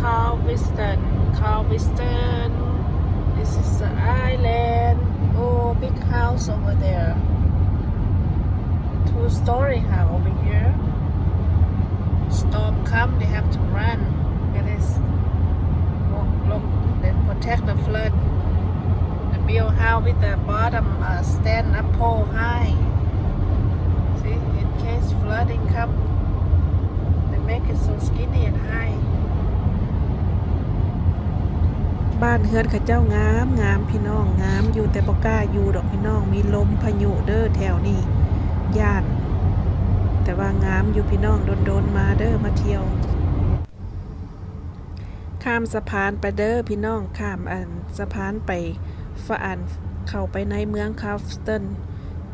Carlviston Carlviston this is the island. Oh big house over there. Two story house over here. Storm come they have to run. It is look, look they protect the flood. The build house with the bottom uh, stand up pole high. See in case flooding come they make it so skinny and high บ้านเฮือนเขาเจ้างามงามพี่น้องงามอยู่แต่บ่กล้าอยู่ดอกพี่น้องมีลมพายุเด้อแถวนี้ย่าน แต่ว่างามอยู่พี่น้องโดนๆมาเด้อมาเที่ยว ข้ามสะพานไปเด้อพี่น้องข้ามอันสะพานไปฝะอันเข้าไปในเมืองคาฟสตัน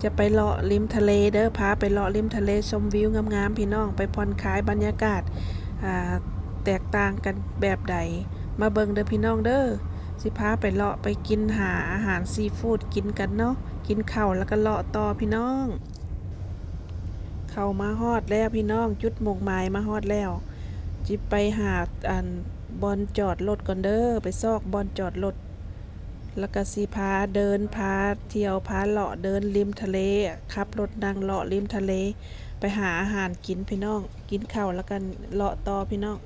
จะไปเลาะริมทะเลเด้อพาไปเลาะริมทะเลชมวิวงามๆพี่น้องไปผ่อนคลายบรรยากาศาแตกต่างกันแบบใด มาเบิงเด้อพี่น้องเด้อสิพาไปเลาะไปกินหาอาหารซีฟู้ดกินกันเนาะกินข้าวแล้วก็เลาะต่อพี่น้อง เข้ามาฮอดแล้วพี่น้องจุดหมกหมายมาฮอดแล้ว จิไปหาอันบอลจอดรถก่อนเด้อไปซอกบอลจอดรถแล้วก็สิพาเดินพาเที่ยวพาเลาะเดินริมทะเลขับรถนั่งเลาะริมทะเล ไปหาอาหารกินพี่น้อง กินข้าวแล้วกันเลาะต่อพี่น้อง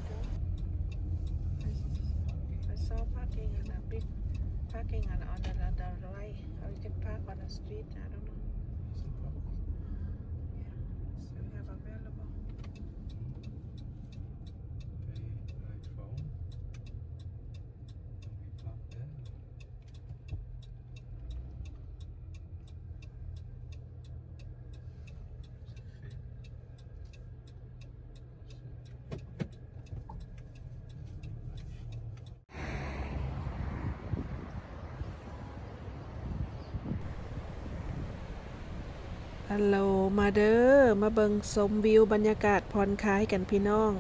ฮัลโหลมาเด้อมาเบิงชมวิวบรรยากาศผ่อนคลายกันพี่น้อง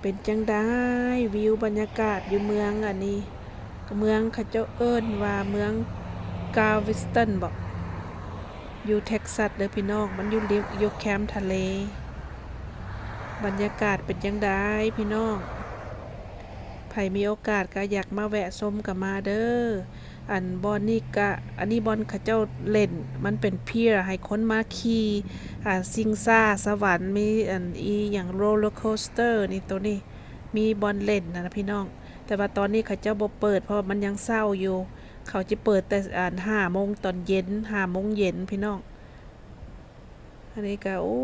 เป็นจังได้วิวบรรยากาศอยู่เมืองอันนี้ เมืองขาเจ้าเอิ้นว่าเมืองกาวิสตันบอกอยู่เท็กซัสเด้อพี่น้องมันอยู่ริมอยู่แคมป์ทะเล บรรยากาศเป็นจังได้พี่น้องไผมีโอกาสก็อยากมาแวะชมกับมาเด้อ อันบอลนี่กะอันนี้บอลเขาเจ้าเล่น มันเป็นเพียร์ให้คนมาขี่อ่าซิงซ่าสวรรค์มีอันอีอย่างโรลเลอร์โคสเตอร์นี่ตัวนี้มีบอลเล่นนะพี่น้อง แต่ว่าตอนนี้เขาเจ้าบ่เปิดเพราะมันยังเศร้าอยู่ เขาจะเปิดแต่อ่านห้าโมงตอนเย็นห้าโมงเย็นพี่น้อง อันนี้ก็โอ้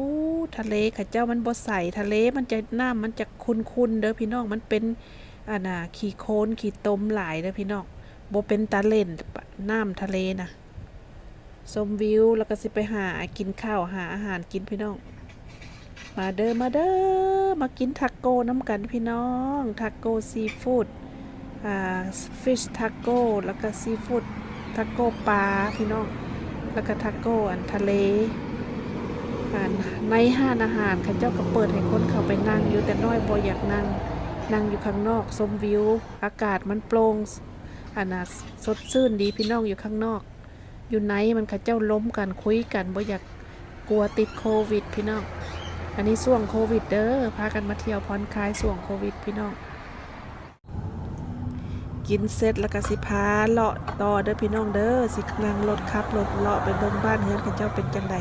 ทะเลเขาเจ้ามันบ่ใสทะเลมันจะน้ำมันจะคุนๆเด้อพี่น้องมันเป็นอ่าน่ะขี้โคลนขี้ตมหลายเด้อพี่น้อง บ่เป็นตาเล่นน้ำทะเลนะชมวิวแล้วก็สิไปหากินข้าวหาอาหารกินพี่น้อง มาเด้อมาเด้อมากินทาโก้น้ำกันพี่น้องทาโก้ซีฟู้ดอ่าฟิชทาโก้แล้วก็ซีฟู้ดทาโก้ปลาพี่น้อง แล้วก็ทาโก้อันทะเลในห้านอาหารเขาเจ้าก็เปิดให้คนเข้าไปนั่งอยู่แต่น้อยบ่อยากนั่งนั่งอยู่ข้างนอกชมวิว อากาศมันโปร่ง อันน่ะสดชื่นดีพี่น้องอยู่ข้างนอก อยู่ไหนมันเขาเจ้าล้มกันคุยกันบ่อยากกลัวติดโควิด พี่น้อง อันนี้ช่วงโควิดเด้อพากันมาเที่ยวผ่อนคลายช่วงโควิด พี่น้อง กินเสร็จแล้วก็สิพาเลาะต่อเด้อพี่น้องเด้อสินั่งรถขับรถเลาะไปเบิ่งบ้านเฮือนเขาเจ้าเป็นจังใด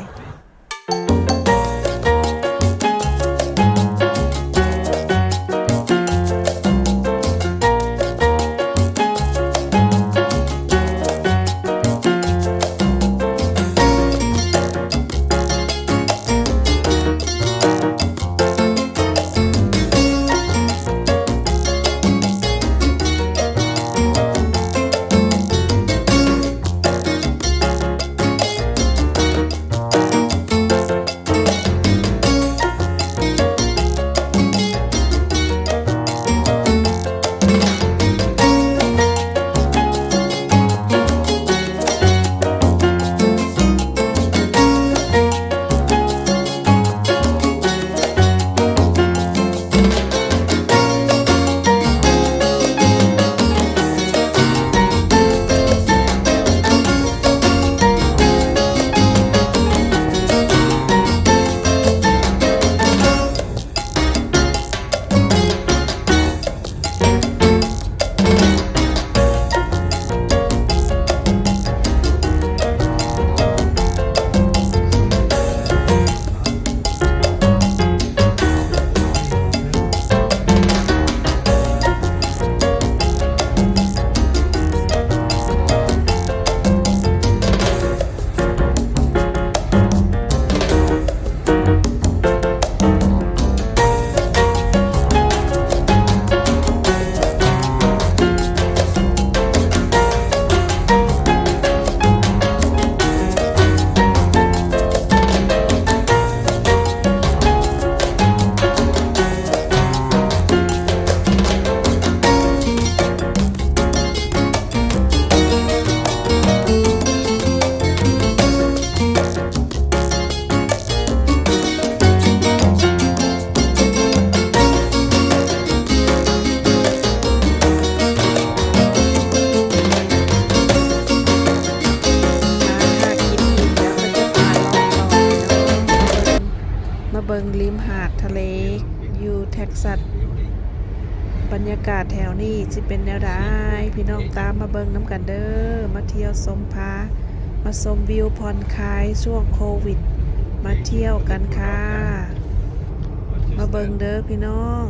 ากาศแถวนี้สิเป็นแนวใดพี่น้องตามมาเบิงน้ำกันเด้อมาเที่ยวชมพามาชมวิวผ่อนคลายช่วงโควิด มาเที่ยวกันค่ะ มาเบิงเด้อพี่น้อง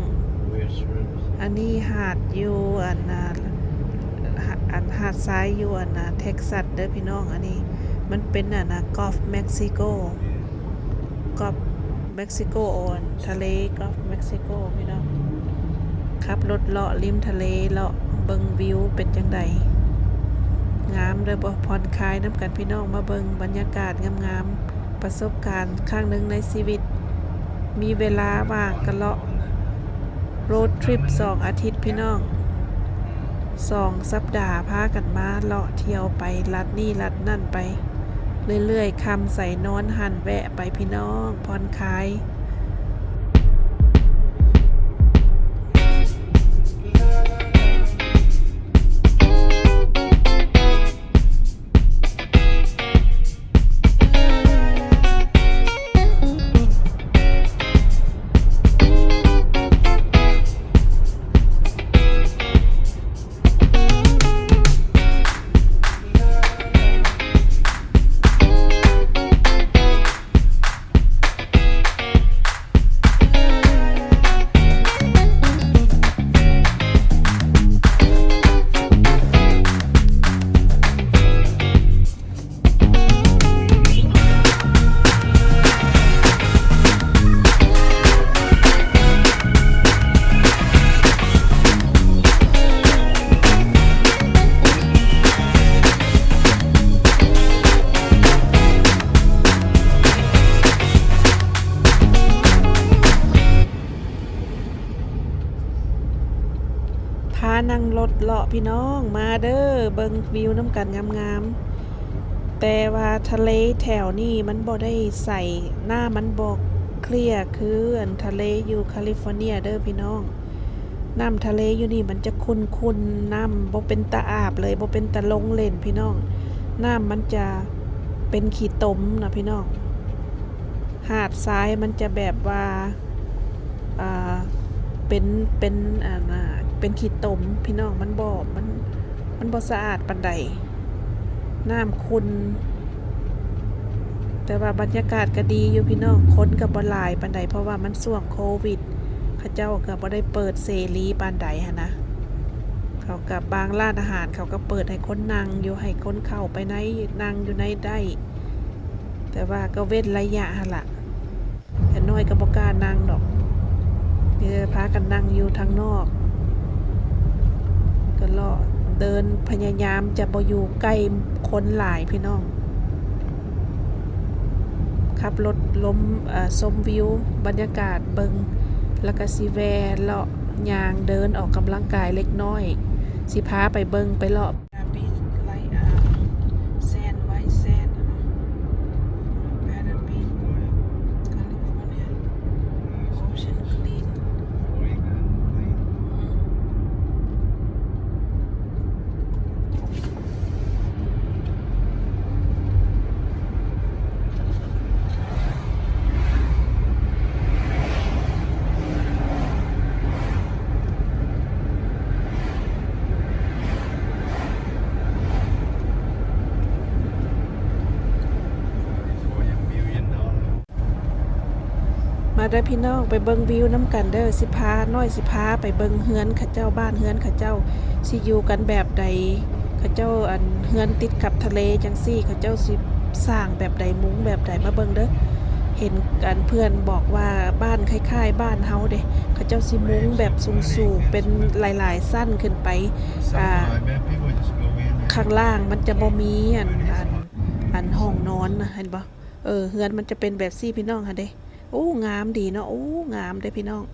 อันนี้หาดอยู่อันนาอันหาดซ้ายอยู่อันนาเท็กซัสเด้อพี่น้องอันนี้ มันเป็นอันนะกอล์ฟเม็กซิโกกอล์ฟเม็กซิโกโอนทะเลกอล์ฟเม็กซิโกพี่น้อง ขับรถเลาะริมทะเลเลาะเบิงวิวเป็นจังใดงามเลยบ่ผ่อนคลายน้ำกันพี่น้องมาเบิงบรรยากาศงามๆประสบการณ์ครั้งหนึ่งในชีวิต มีเวลาว่างกันเลาะโรดทริปสองอาทิตย์พี่น้องสองสัปดาห์พากันมาเลาะเที่ยวไปลัดนี่ลัดนั่นไป เรื่อยๆคำใส่นอนหันแวะไปพี่น้องผ่อนคลาย พานั่งรถเลาะพี่น้องมาเด้อเบิงวิวน้ำกันงามๆแต่ว่าทะเลแถวนี้มันบ่ได้ใส่หน้ามันบอกเคลียร์คืออันทะเลอยู่แคลิฟอร์เนียเด้อพี่น้องน้ำทะเลอยู่นี่มันจะคุนๆน้ำบ่เป็นตาอาบเลยบ่เป็นตาลงเล่นพี่น้อง น้ำมันจะเป็นขี้ตมนะพี่น้อง หาดทรายมันจะแบบว่า อ่า เป็น เป็นอ่า เป็นขี้ตมพี่น้องมันบ่มันมันบ่สะอาดปานใดน้ำคุณ แต่ว่าบรรยากาศก็ดีอยู่พี่น้องคนกับบ่หลายปานใดเพราะว่ามันช่วงโควิดเขาเจ้าก็บ่ได้เปิดเสรีปานใดหันะเขากับบางร้านอาหารเขาก็เปิดให้คนนั่งอยู่ให้คนเข้าไปในนั่งอยู่ในได้ แต่ว่าก็เว้นระยะหั่นล่ะแต่น้อยก็บ่กานั่งดอกเดี๋ยวพากันนั่งอยู่ทางนอก ก็เลาะเดินพยายามจะบ่อยู่ใกล้คนหลายพี่น้อง ขับรถล้มเอ่อชมวิว บรรยากาศเบิงแล้วก็สิแวะเลาะยางเดินออกกำลังกายเล็กน้อย สิพาไปเบิงไปเลาะบีชไลอาแซนไวแซนแพนบีชแคลิฟอร์เนียโอเชียนคลีน มาได้พี่น้องไปเบิงวิวน้ำกันเด้อสิพาน้อยสิพาไปเบิงเฮือนข้าเจ้าบ้านเฮือนข้าเจ้าสิอยู่กันแบบใดข้าเจ้าอันเฮือนติดกับทะเลจังซี่ข้าเจ้าสิสร้างแบบใดมุ้งแบบใดมาเบิงเด้อเห็นกันเพื่อนบอกว่าบ้านคล้ายๆ บ้านเฮาเด้เขาเจ้าสิมุ้งแบบสูงๆเป็นหลายๆสั้นขึ้นไปอ่าข้างล่างมันจะบ่มีอันอันอันห้องนอนนะเห็นปะเออเฮือนมันจะเป็นแบบซี่พี่น้องค่ะเด้ โอ้งามดีเนาะโอ้งามเด้พี่น้อง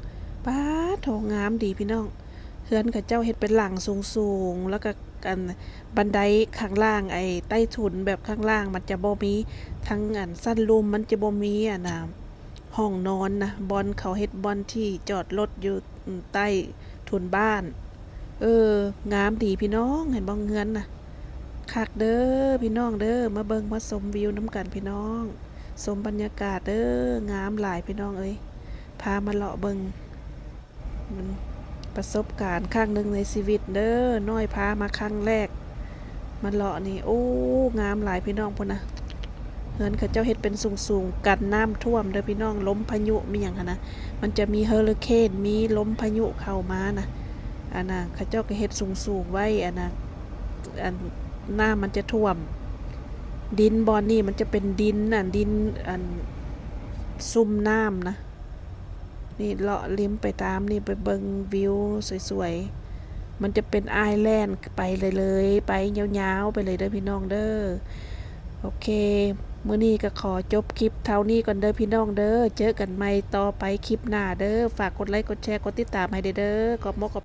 ป้าดโถงามดีพี่น้องเฮือนกับเจ้าเฮ็ดเป็นหลังสูงๆแล้วก็กันบันไดข้างล่างไอ้ใต้ถุนแบบข้างล่างมันจะบ่มีทั้งอันสั้นลุมมันจะบ่มีอะนะห้องนอนนะบอนเขาเฮ็ดบอนที่จอดรถอยู่ใต้ถุนบ้าน เอองามดีพี่น้องเห็นบ้องเงินนะคักเด้อพี่น้องเด้อมาเบิงมาชมวิวน้ำกันพี่น้อง สมบรรยากาศเด้องามหลายพี่น้องเอ้ยพามาเลาะเบิงมันประสบการณ์ครั้งหนึ่งในชีวิตเด้อน้อยพามาครั้งแรก มาเลาะนี่โอ้งามหลายพี่น้องพุ่นนะเฮือนเขาเจ้าเฮ็ดเป็นสูงๆกันน้ำท่วมเด้อพี่น้องล้มพายุมีหยังหั้นะมันจะมีเฮอริเคนมีล้มพายุเข้ามานะอันน่ะเขาเจ้าก็เฮ็ดสูงๆไว้อันน่ะอันน้ำมันจะท่วม ดินบอนนี่มันจะเป็นดินน่ะดินอันซุ่มน้ำนะ นี่เลาะลิ้มไปตามนี่ไปเบิงวิวสวยๆ มันจะเป็นไอแลนด์ไปเลยเลยไปยาวๆไปเลยเด้อพี่น้องเด้อโอเคมื้อนี้ก็ขอจบคลิปเท่านี้ก่อนเด้อพี่น้องเด้อเจอกันใหม่ต่อไปคลิปหน้าเด้อฝากกดไลค์กดแชร์กดติดตามให้เด้อเด้อขอบมกขอบ